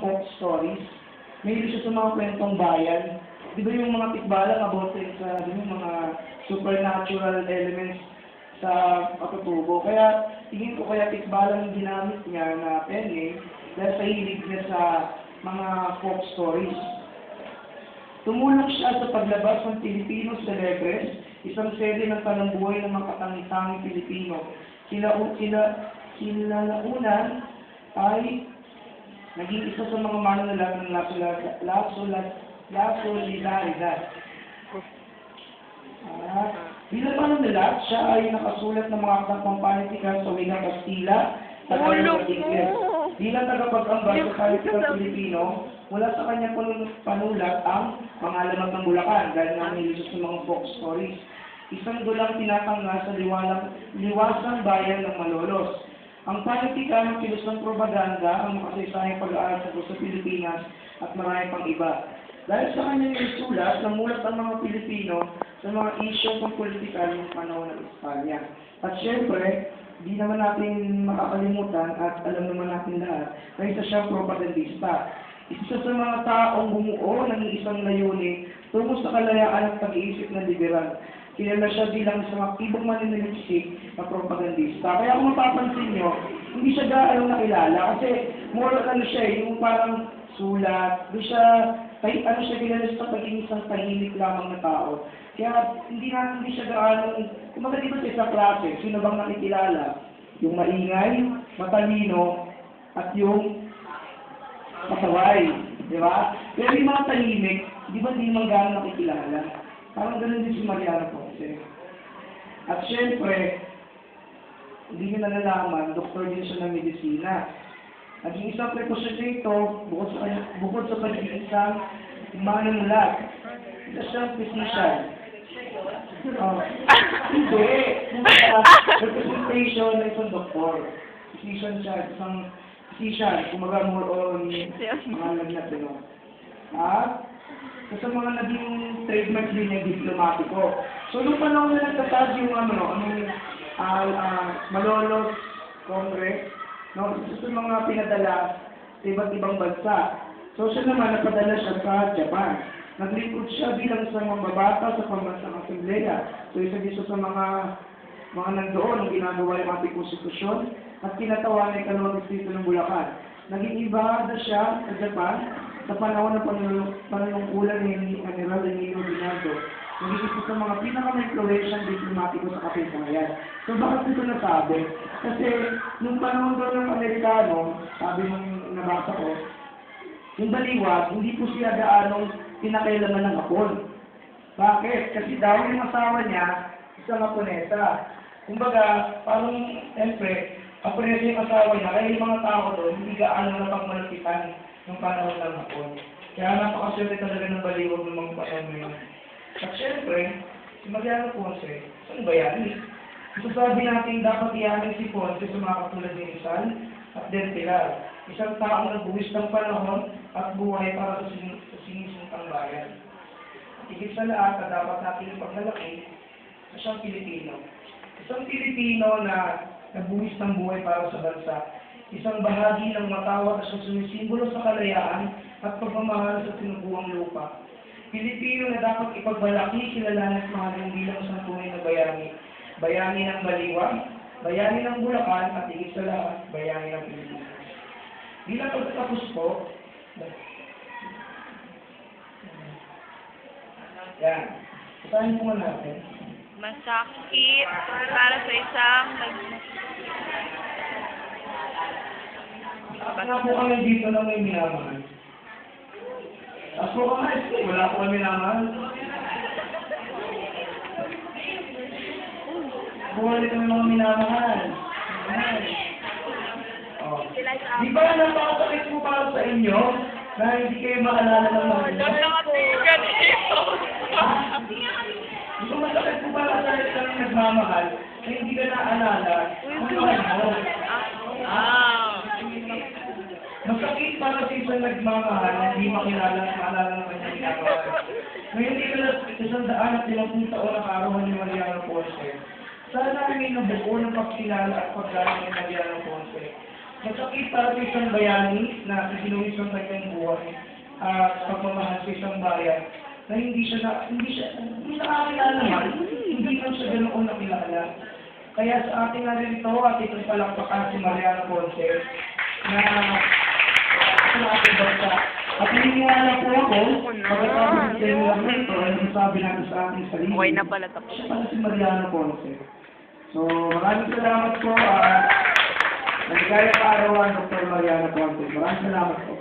folk stories. Mahilig siya sa mga kwentong bayan. Di ba yung mga tikbalang about sa di ba, yung mga supernatural elements sa katutubo. Kaya tingin ko kaya tikbalang ginamit niya na penne dahil sa hilig niya sa mga folk stories. Tumulong siya sa paglabas ng Pilipino Celebres, isang serye ng talambuhay ng mga katangi-tanging Pilipino. Sila, sila, sila na unan ay naging isa sa mga manunulat ng La Sola- La Sola- La Solidaridad. Ah, bilang manunulat, siya ay nakasulat ng mga akdang pampanitika sa Wika Kastila, Tagalog at Ingles. Bilang tagapag-ambag sa Kalitikang Pilipino, mula sa kanyang panulat ang mga alamat ng Bulacan dahil nga may sa mga folk stories. Isang dulang tinatangga sa liwalang, liwasang bayan ng Malolos. Ang panitika ng kilusang propaganda ang makasaysayang pag-aaral sa sa Pilipinas at marami pang iba. Dahil sa kanyang isulat, namulat ang mga Pilipino sa mga isyu ng politikal ng panahon ng Espanya. At syempre, di naman natin makakalimutan at alam naman natin lahat na isa siyang propagandista. Isa sa mga taong bumuo ng isang layunin tungo sa kalayaan at pag-iisip ng liberal. Kilala siya bilang isang aktibong maniniliksik na propagandista. Kaya kung mapapansin nyo, hindi siya gaano nakilala kasi more ano siya eh, yung parang sulat, doon siya, kahit ano siya kilala sa pagiging isang tahimik lamang na tao. Kaya hindi na hindi siya gaano, kumbaga di ba sa klase, sino bang nakikilala? Yung maingay, matalino, at yung masaway. Di ba? Pero yung mga tahimik, di ba di naman gaano nakikilala? Parang ganun din si Mariana Ponce. At syempre, hindi nyo nalalaman, doktor din siya ng medisina. Naging isang prekusyon niya ito, bukod sa, bukod sa pagiging isang manunulat. Isa siyang physician. Oh, hindi. Representation ng isang doktor. Physician siya, isang physician, kumaga more on mga lagnat, ano. At, sa mga naging trademark din niya, diplomatiko. So, nung panahon na nagtatag yung ano, anong ah, ah, Malolos Congress, no, isa sa mga pinadala sa iba't ibang bansa. So, siya naman, napadala siya sa Japan. Naglingkod siya bilang isang mambabata sa pambansang asambleya. So, isa din sa mga mga nandoon ang ginagawa yung ating konstitusyon at kinatawa ng ikalawang distrito ng Bulacan. Naging iba na siya sa Japan sa panahon ng panunung- panunungkulan ni General Danilo Binaldo. Naging isa sa mga pinaka-influential diplomatiko sa kapitbayan. So bakit ito nasabi? Kasi nung panahon daw ng Amerikano, sabi nung nabasa ko, yung baliwag, hindi po siya gaanong pinakailaman ng Hapon. Bakit? Kasi daw yung asawa niya, isang Haponesa. Kumbaga, parang, siyempre, Haponesa yung asawa niya, kaya yung mga tao doon, hindi gaano napagmalapitan ng panahon ng Hapon. Kaya napakaswerte talaga ng baliwag ng mga panahon na. At siyempre, si Mariano Ponce, saan ba yan? Masasabi natin dapat iyanin si Ponce sa mga katulad ni Rizal at Del Pilar. Isang taong nagbuwis ng panahon at buhay para sa, sin sa sinisintang bayan. Higit sa lahat na dapat natin ipaglalaki na siyang Pilipino. Isang Pilipino na nagbuwis ng buhay para sa bansa. Isang bahagi ng matawag na sumisimbolo sa kalayaan at pagmamahal sa tinubuang lupa. Pilipino na dapat ipagmalaki, kilalanan at mahalin bilang isang tunay na bayani. Bayani ng Baliwag, bayani ng Bulacan, at higit sa lahat, bayani ng Pilipinas. Bilang pagtatapos po, yan. Basahin po natin. Masakit para sa isang nag... Wala po kami dito na may minamahal. Ako ka nga, wala po kami minamahal. Buhay kami mga minamahal. Oh. Di ba napakasakit po para sa inyo na hindi kayo maalala ng mga inyo? Di ba masakit po para sa isang nagmamahal na hindi ka naalala ng mahal para sa isang nagmamahal na hindi makilala at maalala ng kanyang ginagawa. Ngayon ka na isang daan at limang taon ang arawan ni Mariano Ponce. Sana kami nabuo ng pagkilala at paggalang ni Mariano Ponce. Para sa isang bayani na isinuwis ng kanyang buhay at pagmamahal sa isang bayan na hindi siya na, hindi siya, hindi nakakilala man, hindi man siya ganoon nakilala. Kaya sa ating narito at itong palakpakan si Mariana Ponce na sa ating bansa. At naniniwala po ako, pagkatapos ng seminar nito, ay masabi natin sa ating sarili. Okay na pala tapos. Siya pala si Mariano Ponce. So, maraming salamat po. Uh, Nagkaya kaarawan, Dr. Mariano Ponce. Maraming salamat po.